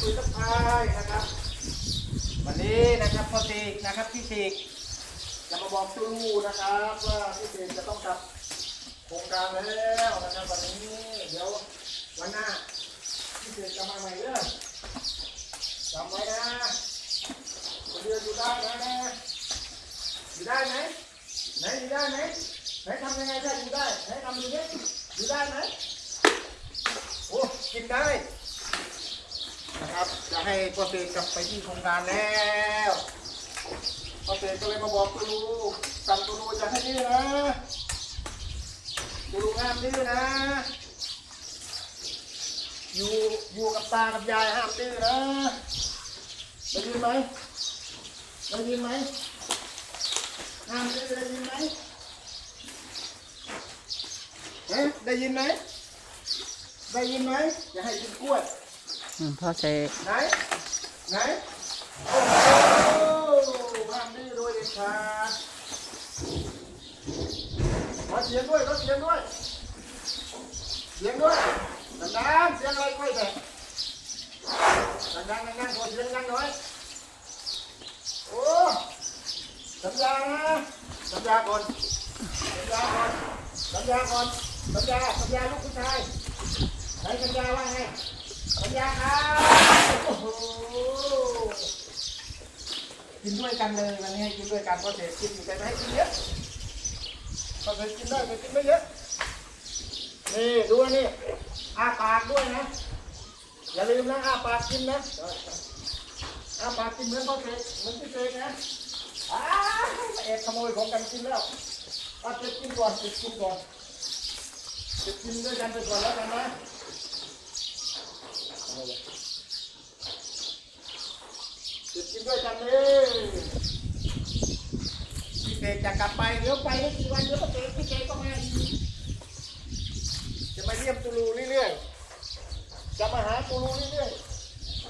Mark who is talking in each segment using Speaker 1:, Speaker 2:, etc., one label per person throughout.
Speaker 1: คุยทักทายนะครับ วันนี้นะครับพ่อเสกนะครับพี่เสกจะมาบอกตูรูนะครับว่าพี่เสกจะต้องกลับโครงการแล้วนะครับวันนี้เดี๋ยววันหน้าพี่เสกจะมาใหม่เด้อจำไว้นะคนเดียวอยู่ได้นะอยู่ได้ไหมไหนอยู่ได้ไหมไหนทำยังไงได้อยู่ได้ไหนทำดูดิอยู่ได้ไหมโอ้กินได้ นะครับ จะให้พ่อเสกกลับไปที่โครงการแล้วพ่อเสกก็เลยมาบอกตูรูสั่งตูรูจะให้ดื้อนะตูรูห้ามดื้อนะ อยู่อยู่กับตากับยายห้ามดื้อนะได้ยินไหมได้ยินไหมห้ามดื้อได้ยินไหมเอ๊ะได้ยินไหมได้ยินไหมจะให้กินกล้วย
Speaker 2: พ่อเสก
Speaker 1: ไหน ไหน โอ้โหห้ามดื้อด้วยเด็ดขาดขอเสียงด้วยขอเสียงด้วย เสียงด้วยดังๆเสียงอะไรค่อยแต่ดังๆดังๆขอเสียงดังหน่อย โอ้สัญญานะสัญญาก่อนสัญญาก่อนสัญญาก่อนสัญญาสัญญาลูกผู้ชายไหนสัญญาว่าไง สัญญาครับโอ้โหกินด้วยกันเลยวันนี้ให้กินด้วยกันเพราะเสกกินอยู่แต่ไม่ให้กินเยอะเพราะเสกกินได้แต่กินไม่เยอะนี่ดูนี่อ้าปากด้วยนะอย่าลืมนะอ้าปากกินนะอ้าปากกินเหมือนพ่อเสกเหมือนพี่เสกนะอ้าวมาแอขโมยของกันกินแล้วเอาเจ็บกินก่อนเจ็บกินก่อนเจ็บกินด้วยกันไปก่อนแล้วกันนะ จุดกินด้วยกันเลยพี่เสกจะกลับไปเดี๋ยวไปไม่กี่วันเดี๋ยวพี่เสกพี่เสกก็มาจะมาเยี่ยมตูรูเรื่อยๆ จะมาหาตูรูเรื่อย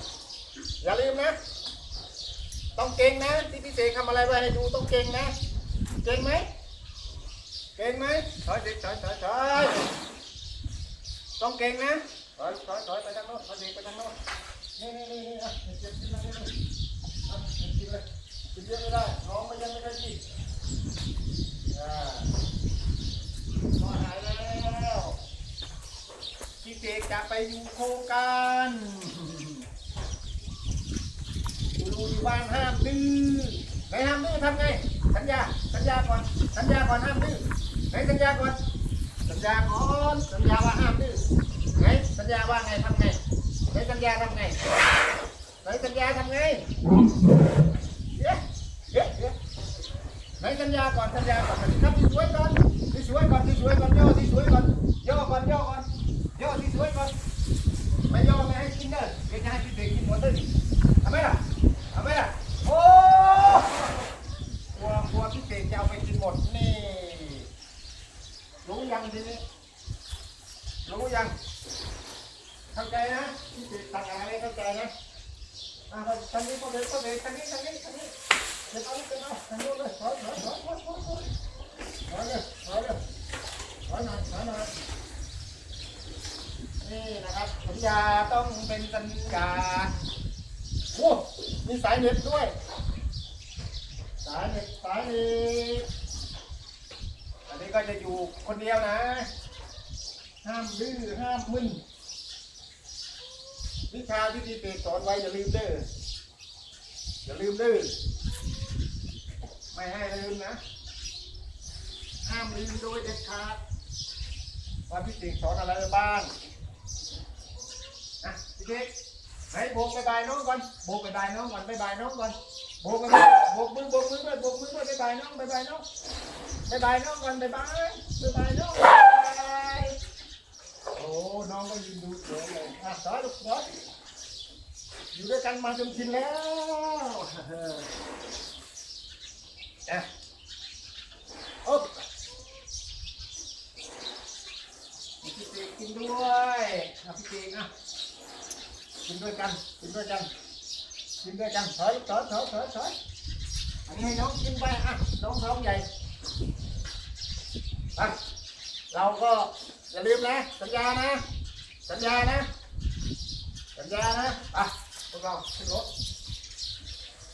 Speaker 1: ๆ อย่าลืมนะ ต้องเก่งนะ ที่พี่เสกทำอะไรไว้ให้ดูต้องเก่งนะ เก่งไหมเก่งไหมถอยสิถอยถอยถอยต้องเก่งนะ อยถอยถอยไปทางโน้นถอยเด็กไปทางโน้นนี่นี่นี่นี่อะเก็บกินเลยนี่อะเก็บกินเลยกินเยอะไม่ได้น้องมันยังไม่ได้กินอ่าพอหายแล้วพี่เจกจะไปอยู่โครงการอยู่อยู่บ้านห้ามดื้อไหนห้ามดื้อทำไง สัญญา สัญญาก่อน สัญญาก่อนห้ามดื้อไหนสัญญาก่อน สัญญาก่อน สัญญาว่าห้ามดื้อ ไหนสัญญาว่าไงทำไงไหนสัญญาทำไงไหนสัญญาทำไงเดี๋ยวเดี๋ยวเดี๋ยวไหนสัญญาก่อนสัญญาก่อนนับที่สวยก่อนที่สวยก่อนที่สวยก่อนย่อที่สวยก่อนย่อก่อนย่อก่อนย่อที่สวยก่อนไม่ย่อไม่ให้กินเด้อเดี๋ยวจะให้พี่เด็กกินหมดเลยทำไมล่ะทำไมล่ะโอ้กลัวกลัวพี่เด็กจะเอาไปกินหมดนี่รู้ยังทีนี้รู้ยัง เข้าใจนะที่ติดต่างอะไรเข้าใจนะอ่าทางนี้พอเดินพอเดินทางนี้ทางนี้ทางนี้เดินเอาเดินเอาทางนู้นเลยถอยถอยถอยถอยถอยถอยถอยเลยถอยเลยถอยหน่อยถอยหน่อยนี่นะครับสัญญาต้องเป็นสัญญาโอ้มีสายเน็ตด้วย สายเน็ตสายเน็ตอันนี้ก็จะอยู่คนเดียวนะ ห้ามดื้อห้ามมึน วิชาที่ดีเตสอนไว้อย่าลืมเด้ออย่าลืมเด้อไม่ให้ลืมนะห้ามลืมโดยเด็ดขาดว่าพี่เตสอนอะไรบ้างนะพี่เตไหนโบกบายบายน้องก่อนโบกบายบายน้องก่อนบายบายน้องก่อนโบกกันโบกมือโบกมือด้วยโบกมือด้วยบายบายน้องบายบายน้องบายบายน้องก่อนบายบายบายบายน้องบ๊ายบาย โอ้ น้องก็ยืนดูสวยเลยอะสอยลูกสอยอยู่ด้วยกันมาจนชินแล้วเอ๊ะโอ๊บพี่เจกินด้วยอะพี่เจอะกินด้วยกัน กินด้วยกัน กินด้วยกันถอยถอยถอยถอยถอยอันนี้ให้น้องกินไปอะน้องท้องใหญ่ไปเราก็ อย่าลืมนะ สัญญานะ สัญญานะ สัญญานะไปพวกเราขึ้นรถ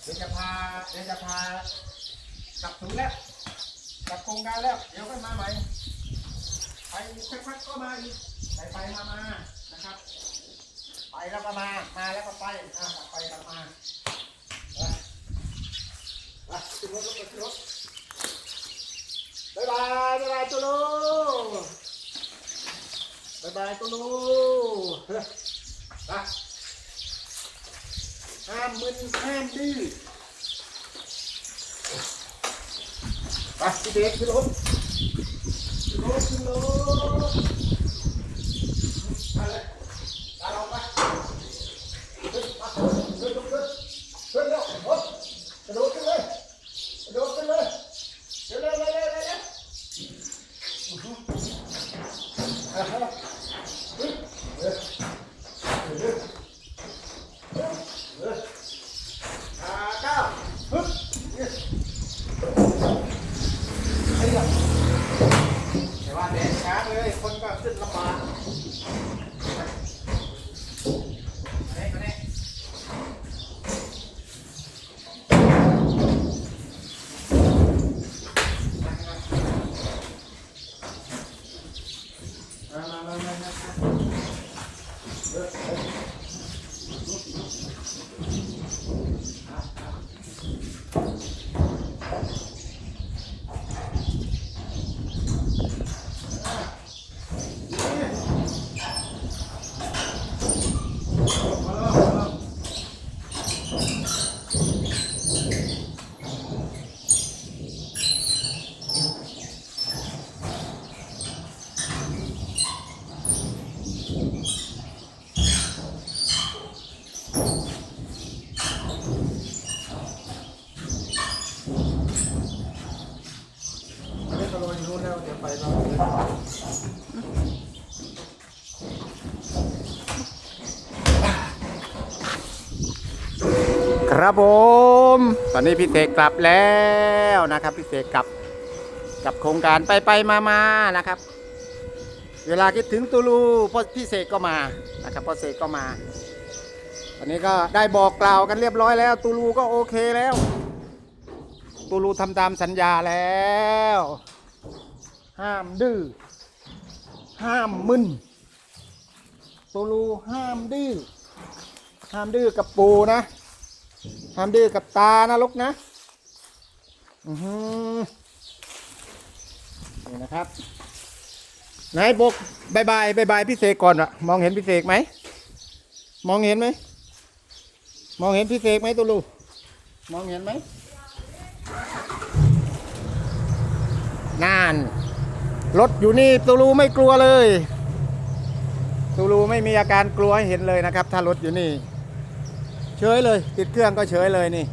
Speaker 1: เดี๋ยวจะพาเดี๋ยวจะพากลับถึงแล้วกลับโครงการแล้ว เดี๋ยวค่อยมาใหม่ไปสักพักก็มาอีกไปไปมามานะครับ ไปแล้วก็มา มาแล้วก็ไปอะไปกลับมาไปขึ้นรถรถขึ้นรถบ๊ายบายบ๊ายบายตัวลูายบายตัวลูเฮ้ยไปห้ามมึนห้ามดื้อไปพี่เด็กขึ้นรถขึ้นรถขึ้นรถมาเลยตามเราไป ขึ้นมาขึ้นขึ้นขึ้นขึ้นเร็วโอ๊ยกระโดดขึ้นเลยกระโดดขึ้นเลยเร็วเร็วเร็วเร็วเร็วเร็วอื้อหืออะฮะเฮ้ยเร็วเร็วเร็วเร็วอ่าเก้าฮึบเนี่ยไอ้เหี้ยแต่ว่าแดดช้าเลยคนก็ขึ้นลำบากมาเนี่ยมาเนี่ย มามามามามาเออเออมาแล้วมาแล้วอันนี้ก็ลอยอยู่นู้นแล้วเดี๋ยวไปเราเลย ครับผม ตอนนี้พี่เสกกลับแล้วนะครับ พี่เสกกลับกับโครงการไปไปมามานะครับ เวลาคิดถึงตูลูพ่อพี่เสกก็มานะครับพ่อเสกก็มา ตอนนี้ก็ได้บอกกล่าวกันเรียบร้อยแล้ว ตูลูก็โอเคแล้ว ตูลูทำตามสัญญาแล้ว ห้ามดื้อห้ามมึนตูลูห้ามดื้อห้ามดื้อกับปูนะ ห้ามดื้อกับตานะลูกนะอือหือนี่นะครับไหนายบกบายบายบายบายพี่เสกก่อนอะมองเห็นพี่เสกไหมมองเห็นไหมมองเห็นพี่เสกไหมตูลูมองเห็นไหมนานรถอยู่นี่ตูรูไม่กลัวเลยตูรูไม่มีอาการกลัวให้เห็นเลยนะครับ ถ้ารถอยู่นี่ เฉยเลย ติดเครื่องก็เฉยเลยนี่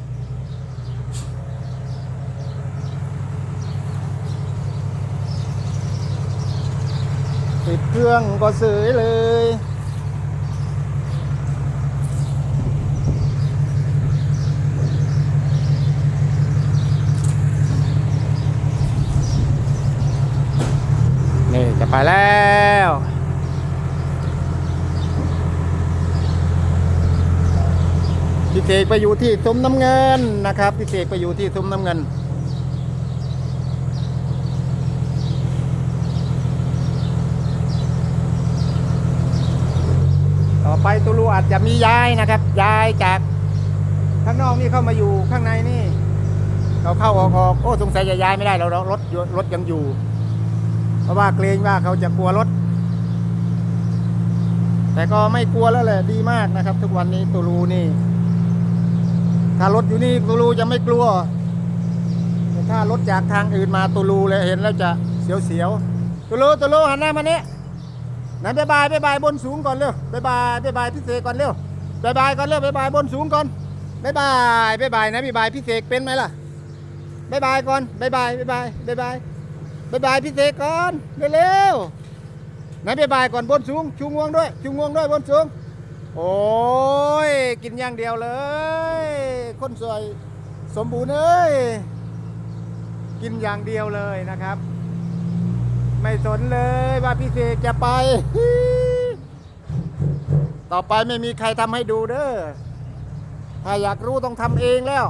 Speaker 1: ติดเครื่องก็เสยเลยนี่จะไปแล้ว พี่เสกไปอยู่ที่ซุ้มน้ำเงินนะครับพี่เสกไปอยู่ที่ซุ้มน้ำเงิน ต่อไปตูลูอาจจะมีย้ายนะครับ ย้ายจากข้างนอกนี่เข้ามาอยู่ข้างในนี่ เราเข้าออกออกโอ้สงสัยจะย้ายไม่ได้เรารถรถยังอยู่ เพราะว่าเกรงว่าเขาจะกลัวรถแต่ก็ไม่กลัวแล้วแหละดีมากนะครับ ทุกวันนี้ตูรูนี่ ถ้ารถอยู่นี่ตูรูจะไม่กลัว แต่ถ้ารถจากทางอื่นมาตูรูเลยเห็นแล้วจะเสียวๆตูรูตูรูหันหน้ามาเนี่ไหนบายบายบายบายบนสูงก่อนเร็วบายบายบายบายพี่เสกก่อนเร็วบายบายก่อนเร็วบายบายบนสูงก่อนบายบายบายบายนะบายบายพี่เสกเป็นไหมล่ะบายบายก่อนบายบายบายบายบายบายบายบายพี่เสกก่อนเร็วๆไหนบายบายก่อนบนสูงชูงวงด้วยชูงวงด้วยบนสูง โอ้ย กินอย่างเดียวเลย คนสวยสมบูรณ์เอ้ย กินอย่างเดียวเลยนะครับ ไม่สนเลยว่าพี่เสกจะไป ต่อไปไม่มีใครทำให้ดูเด้อ ถ้าอยากรู้ต้องทำเองแล้ว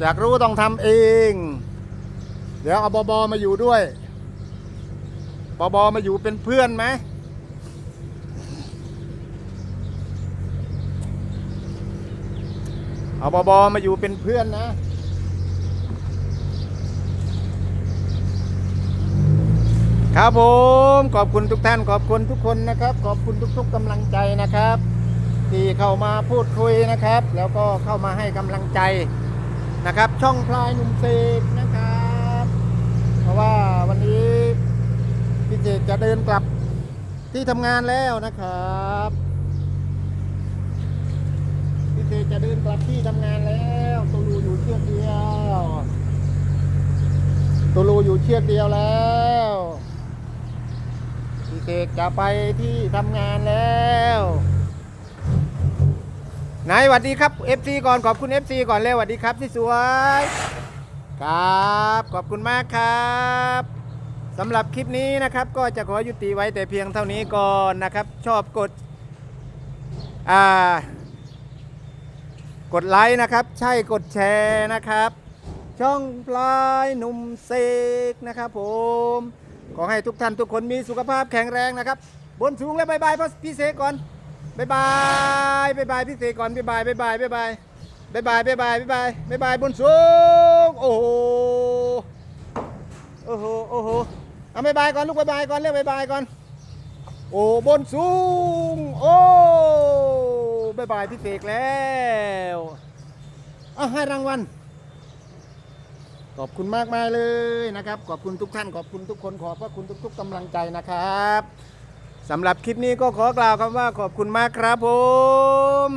Speaker 1: อยากรู้ต้องทำเอง เดี๋ยวเอาบอบอมาอยู่ด้วย บอบอมาอยู่เป็นเพื่อนไหมเอาบอบอมาอยู่เป็นเพื่อนนะ ครับผม ขอบคุณทุกท่าน ขอบคุณทุกคนนะครับ ขอบคุณทุกๆกำลังใจนะครับ ที่เข้ามาพูดคุยนะครับ แล้วก็เข้ามาให้กำลังใจนะครับ ช่องพลายหนุ่มเสกนะครับ เพราะว่า จะเดินกลับที่ทำงานแล้วนะครับพี่เจกจะเดินกลับที่ทำงานแล้วตูรูอยู่เชือกเดียวตูรูอยู่เชือกเดียวแล้วพี่เสกจะไปที่ทำงานแล้วไหนายสวัสดีครับ FC ก่อนขอบคุณ FC ก่อนเร็วสวัสดีครับที่สวย ครับ ขอบคุณมากครับ สำหรับคลิปนี้นะครับก็จะขอยุติไว้แต่เพียงเท่านี้ก่อนนะครับ ชอบกดอ่ากดไลค์นะครับ ใช่กดแชร์นะครับ ช่องปลายหนุ่มเสกนะครับผมขอให้ทุกท่านทุกคนมีสุขภาพแข็งแรงนะครับ บนสูงและบายบายพ่อพี่เสกก่อนบายบายบายบายพี่เสกก่อนบายบายบายบายบายบายบายบายบายบายบายบายบายบายบนสูงโอ้โหโอ้โหโอ้โห เอาบายบายก่อนลูกบายบายก่อนเรียกบายบายก่อน โอ้บนสูง โอ้บายบายพี่เสกแล้วเอาให้รางวัลขอบคุณมากมายเลยนะครับ ขอบคุณทุกท่าน ขอบคุณทุกคน ขอบพระคุณทุก ๆกำลังใจนะครับสำหรับคลิปนี้ก็ขอกล่าวคำว่าขอบคุณมากครับผม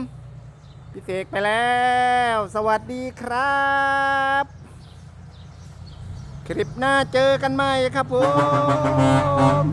Speaker 1: พี่เสกไปแล้ว สวัสดีครับ คลิปหน้าเจอกันใหม่ครับผม